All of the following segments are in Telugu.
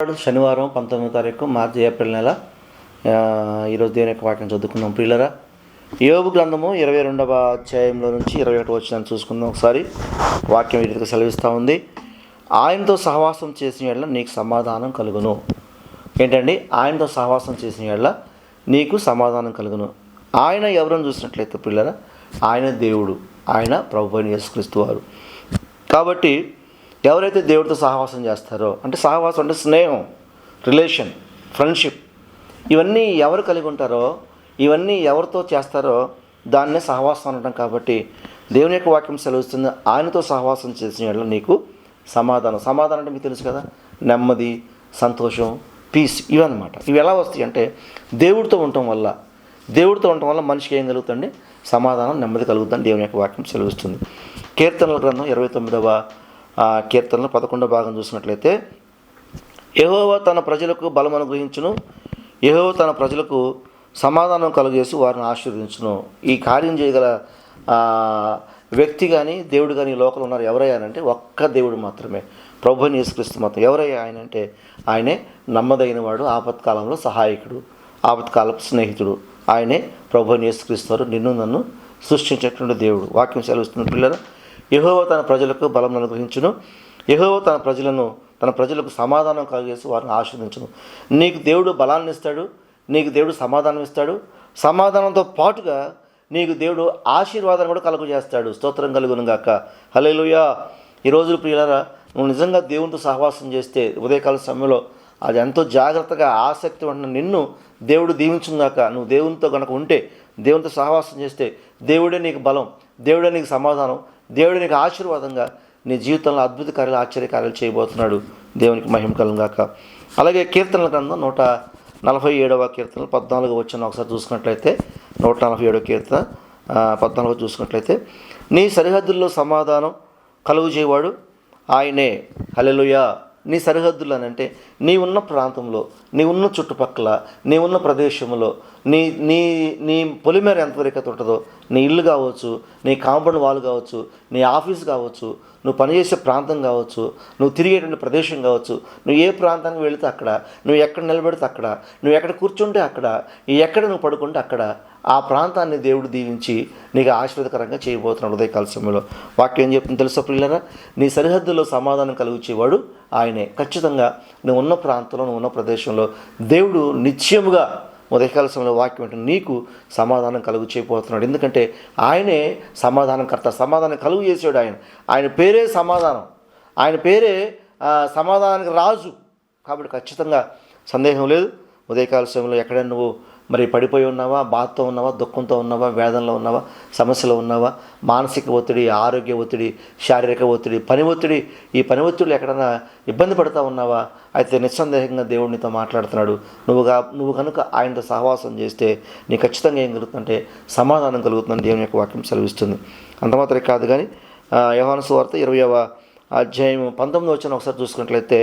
శనివారం పంతొమ్మిదో తారీఖు మార్చి ఏప్రిల్ నెల ఈరోజు దేవుని యొక్క వాక్యం చదువుకుందాం ప్రియులరా. యోగు గ్రంథము ఇరవై రెండవ అధ్యాయంలో నుంచి ఇరవై ఒకటి వచ్చిన చూసుకుందాం ఒకసారి. వాక్యం ఈ రీతిగా సెలవిస్తూ ఉంది. ఆయనతో సహవాసం చేసిన ఎడల నీకు సమాధానం కలుగును. ఏంటండి? ఆయనతో సహవాసం చేసిన ఎడల నీకు సమాధానం కలుగును. ఆయన ఎవరని చూసినట్లయితే పిల్లరా ఆయన దేవుడు. ఆయన ప్రభు అయిన యేసుక్రీస్తు వారు. కాబట్టి ఎవరైతే దేవుడితో సహవాసం చేస్తారో అంటే సహవాసం అంటే స్నేహం రిలేషన్ ఫ్రెండ్షిప్ ఇవన్నీ ఎవరు కలిగి ఉంటారో ఇవన్నీ ఎవరితో చేస్తారో దాన్నే సహవాసం అనడం కాబట్టి దేవుని యొక్క వాక్యం సెలవుస్తుంది ఆయనతో సహవాసం చేసిన నీకు సమాధానం. సమాధానం అంటే మీకు తెలుసు కదా? నెమ్మది సంతోషం పీస్ ఇవన్నమాట. ఇవి ఎలా వస్తాయి అంటే దేవుడితో ఉండటం వల్ల దేవుడితో ఉండటం వల్ల మనిషికి ఏం కలుగుతుంది? సమాధానం నెమ్మది కలుగుతుంది దేవుని యొక్క వాక్యం సెలవుస్తుంది. కీర్తనల గ్రంథం ఇరవై తొమ్మిదవ కీర్తనలు పదకొండో భాగం చూసినట్లయితే ఎహోవో తన ప్రజలకు బలం అనుగ్రహించును ఎహోవో తన ప్రజలకు సమాధానం కలుగేసి వారిని ఆశీర్వదించును. ఈ కార్యం చేయగల వ్యక్తి కానీ దేవుడు కానీ ఈ ఉన్నారు ఎవరయ్యానంటే ఒక్క దేవుడు మాత్రమే. ప్రభు యేసుక్రీస్తు మాత్రం. ఎవరయ్యా ఆయన అంటే ఆయనే నమ్మదగిన వాడు ఆపత్కాలంలో సహాయకుడు ఆపత్కాలపు స్నేహితుడు. ఆయనే ప్రభు యేసుక్రీస్తు నిన్ను నన్ను సృష్టించేటువంటి దేవుడు. వాక్యం సెలవిస్తున్న పిల్లలు. యహోవ తన ప్రజలకు బలం అనుగ్రహించును. యహోవ తన ప్రజలను తన ప్రజలకు సమాధానం కలిగేసి వారిని ఆశీర్వదించును. నీకు దేవుడు బలాన్ని ఇస్తాడు నీకు దేవుడు సమాధానం ఇస్తాడు. సమాధానంతో పాటుగా నీకు దేవుడు ఆశీర్వాదాన్ని కూడా కలుగు చేస్తాడు. స్తోత్రం కలుగును గాక. హలేలుయా ఈ రోజులు ప్రియులరా నువ్వు నిజంగా దేవునితో సహవాసం చేస్తే ఉదయకాల సమయంలో అది ఎంతో జాగ్రత్తగా ఆసక్తి ఉన్న నిన్ను దేవుడు దీవించుగాక నువ్వు దేవునితో కనుక ఉంటే దేవునితో సహవాసం చేస్తే దేవుడే నీకు బలం దేవుడే నీకు సమాధానం దేవుడు నీకు ఆశీర్వాదంగా నీ జీవితంలో అద్భుత కార్యాలు ఆశ్చర్యకార్యాలు చేయబోతున్నాడు. దేవునికి మహిమ కలంగాక అలాగే కీర్తనల గ్రంథం నూట నలభై ఏడవ కీర్తన పద్నాలుగు వచ్చిన ఒకసారి చూసుకున్నట్లయితే నూట నలభై ఏడవ కీర్తన పద్నాలుగు చూసుకున్నట్లయితే నీ సరిహద్దుల్లో సమాధానం కలుగు చేయవాడు ఆయనే. హలెలుయా నీ సరిహద్దులు అని అంటే నీ ఉన్న ప్రాంతంలో నీ ఉన్న చుట్టుపక్కల నీ ఉన్న ప్రదేశంలో నీ నీ నీ పొలిమేర ఎంతవరకు ఉంటుందో నీ ఇల్లు కావచ్చు నీ కాంపౌండ్ వాల్ కావచ్చు నీ ఆఫీస్ కావచ్చు నువ్వు పనిచేసే ప్రాంతం కావచ్చు నువ్వు తిరిగేటువంటి ప్రదేశం కావచ్చు నువ్వు ఏ ప్రాంతానికి వెళితే అక్కడ నువ్వు ఎక్కడ నిలబడితే అక్కడ నువ్వు ఎక్కడ కూర్చుంటే అక్కడ ఎక్కడ నువ్వు పడుకుంటే అక్కడ ఆ ప్రాంతాన్ని దేవుడు దీవించి నీకు ఆశీర్వదకరంగా చేయబోతున్నాడు ఉదయకాల సమయంలో. వాక్యం ఏం చెప్తుంది తెలుసా పిల్లరా నీ సరిహద్దులో సమాధానం కలిగించేవాడు ఆయనే. ఖచ్చితంగా నువ్వు ఉన్న ప్రాంతంలో నువ్వు ఉన్న ప్రదేశంలో దేవుడు నిత్యముగా ఉదయకాల సమయంలో వాక్యం అంటే నీకు సమాధానం కలుగు చేయబోతున్నాడు ఎందుకంటే ఆయనే సమాధానకర్త సమాధానం కలుగు చేసాడు ఆయన. ఆయన పేరే సమాధానం. ఆయన పేరే సమాధానానికి రాజు. కాబట్టి ఖచ్చితంగా సందేహం లేదు. ఉదయకాల సమయంలో ఎక్కడైనా నువ్వు మరి పడిపోయి ఉన్నావా బాధతో ఉన్నావా దుఃఖంతో ఉన్నావా వేదనలో ఉన్నావా సమస్యలో ఉన్నావా మానసిక ఒత్తిడి ఆరోగ్య ఒత్తిడి శారీరక ఒత్తిడి పని ఒత్తిడి ఈ పని ఒత్తిడిలో ఎక్కడైనా ఇబ్బంది పడుతూ ఉన్నావా? అయితే నిస్సందేహంగా దేవుడు నీతో మాట్లాడుతున్నాడు. నువ్వుగా నువ్వు కనుక ఆయనతో సహవాసం చేస్తే నీ ఖచ్చితంగా ఏం కలుగుతుందంటే సమాధానం కలుగుతుందని దేవుని యొక్క వాక్యం సెలవిస్తుంది. అంత మాత్రమే కాదు కానీ యవహాను సువార్త ఇరవైవ అధ్యాయం పంతొమ్మిది వచ్చిన ఒకసారి చూసుకున్నట్లయితే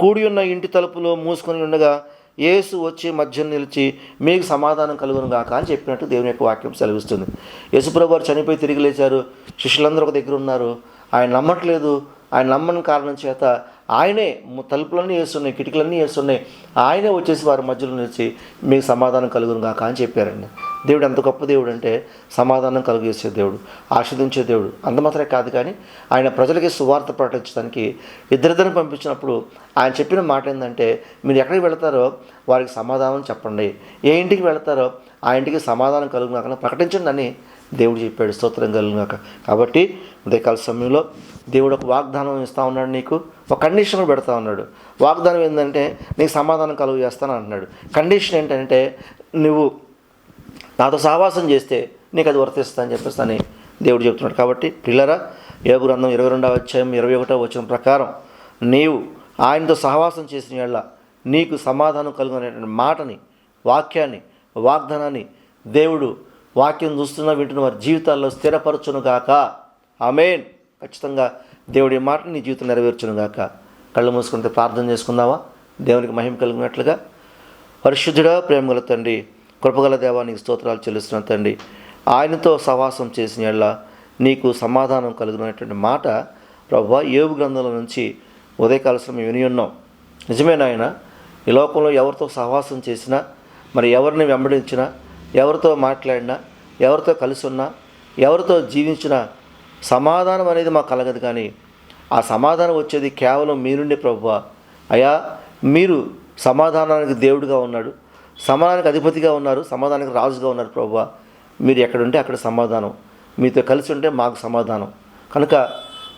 కూడి ఉన్న ఇంటి తలుపులో మూసుకొని ఉండగా యేసు వచ్చి మధ్యన నిలిచి మీకు సమాధానం కలుగును గాక అని చెప్పినట్టు దేవుని యొక్క వాక్యం సెలవిస్తుంది. యేసుప్రభు గారు చనిపోయి తిరిగి లేచారు. శిష్యులందరూ ఒక దగ్గర ఉన్నారు. ఆయన నమ్మట్లేదు. ఆయన నమ్మని కారణం చేత ఆయనే తలుపులన్నీ వేస్తున్నాయి కిటికలన్నీ వేస్తున్నాయి. ఆయనే వచ్చేసి వారి మధ్యలో నిలిచి మీకు సమాధానం కలుగును గాక అని చెప్పారండి. దేవుడు ఎంత గొప్ప దేవుడు అంటే సమాధానం కలుగజేసే దేవుడు ఆశీర్దించే దేవుడు. అంత మాత్రమే కాదు కానీ ఆయన ప్రజలకి సువార్త ప్రకటించడానికి ఇద్దరిద్దరిని పంపించినప్పుడు ఆయన చెప్పిన మాట ఏంటంటే మీరు ఎక్కడికి వెళతారో వారికి సమాధానం చెప్పండి. ఏ ఇంటికి వెళతారో ఆ ఇంటికి సమాధానం కలుగునాక ప్రకటించండి అని దేవుడు చెప్పాడు. స్తోత్రం కలుగునాక కాబట్టి ఉదయకాల సమయంలో దేవుడు ఒక వాగ్దానం ఇస్తా ఉన్నాడు నీకు ఒక కండిషన్ కూడా పెడతా ఉన్నాడు. వాగ్దానం ఏంటంటే నీకు సమాధానం కలుగు చేస్తాను అంటున్నాడు కండిషన్ ఏంటంటే నువ్వు నాతో సహవాసం చేస్తే నీకు అది వర్తిస్తా అని చెప్పేసి అని దేవుడు చెప్తున్నాడు. కాబట్టి పిల్లరా యోగ గ్రంథం ఇరవై రెండవ అధ్యాయం ఇరవై ఒకటవ వచ్చిన ప్రకారం నీవు ఆయనతో సహవాసం చేసిన వాళ్ళ నీకు సమాధానం కలుగునేటువంటి మాటని వాక్యాన్ని వాగ్దానాన్ని దేవుడు వాక్యం చూస్తున్న వింటున్న వారి జీవితాల్లో స్థిరపరచును గాక. ఆమెన్. ఖచ్చితంగా దేవుడి మాటని నీ జీవితం నెరవేర్చును గాక. కళ్ళు మూసుకుంటే ప్రార్థన చేసుకుందామా? దేవునికి మహిమ కలిగినట్లుగా. పరిశుద్ధుడా ప్రేమగల తండ్రి కృపగల దేవానికి స్తోత్రాలు చెల్లిస్తున్న తండ్రి. ఆయనతో సహవాసం చేసిన ఎళ్ళ నీకు సమాధానం కలిగినటువంటి మాట ప్రభు ఏవు గ్రంథంలో నుంచి ఉదయకాల సమయం విని ఉన్నాం. నిజమే నాయన ఈ లోకంలో ఎవరితో సహవాసం చేసినా మరి ఎవరిని వెంబడించినా ఎవరితో మాట్లాడినా ఎవరితో కలిసి ఉన్నా ఎవరితో జీవించినా సమాధానం అనేది మాకు కలగదు కానీ ఆ సమాధానం వచ్చేది కేవలం మీ నుండి ప్రభువా అయా మీరు సమాధానానికి దేవుడిగా ఉన్నాడు. సమాధానానికి అధిపతిగా ఉన్నారు సమాధానానికి రాజుగా ఉన్నారు ప్రభువా మీరు ఎక్కడుంటే అక్కడ సమాధానం. మీతో కలిసి ఉంటే మాకు సమాధానం. కనుక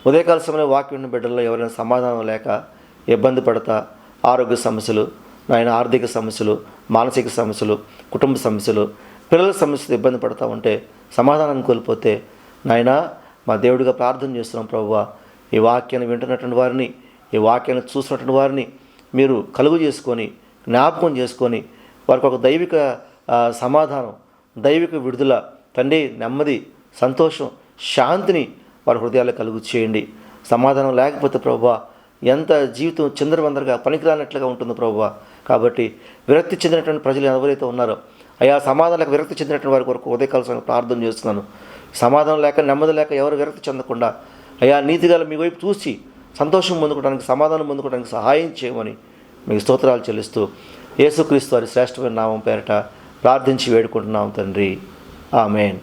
ఉదయకాల సమయంలో వాక్యం బిడ్డల్లో ఎవరైనా సమాధానం లేక ఇబ్బంది పడతా ఆరోగ్య సమస్యలు నాయన ఆర్థిక సమస్యలు మానసిక సమస్యలు కుటుంబ సమస్యలు పిల్లల సమస్యలు ఇబ్బంది పడతా ఉంటే సమాధానం కోల్పోతే నాయన మా దేవుడిగా ప్రార్థన చేస్తున్నాం ప్రభువ ఈ వాక్యాన్ని వింటున్నటువంటి వారిని ఈ వాక్యాన్ని చూసినటువంటి వారిని మీరు కలుగు చేసుకొని జ్ఞాపకం చేసుకొని వారికి ఒక దైవిక సమాధానం దైవిక విడుదల తండ్రి నెమ్మది సంతోషం శాంతిని వారి హృదయాల్లో కలుగు చేయండి. సమాధానం లేకపోతే ప్రభా ఎంత జీవితం చిందరవందరగా పనికిరానట్లుగా ఉంటుంది ప్రభా కాబట్టి విరక్తి చెందినటువంటి ప్రజలు ఎవరైతే ఉన్నారో అయా సమాధానాలకు విరక్తి చెందినటువంటి వారి కొరకు ఉదయకాల ప్రార్థన చేస్తున్నాను. సమాధానం లేక నెమ్మది లేక ఎవరు విరక్తి చెందకుండా అయా నీతిగల మీ వైపు చూసి సంతోషం పొందుకోవడానికి సమాధానం పొందుకోవడానికి సహాయం చేయమని మీకు స్తోత్రాలు చెల్లిస్తూ యేసుక్రీస్తు వారి శ్రేష్టమైన నామం పేరట ప్రార్థించి వేడుకుంటున్నాం తండ్రి. ఆమెన్.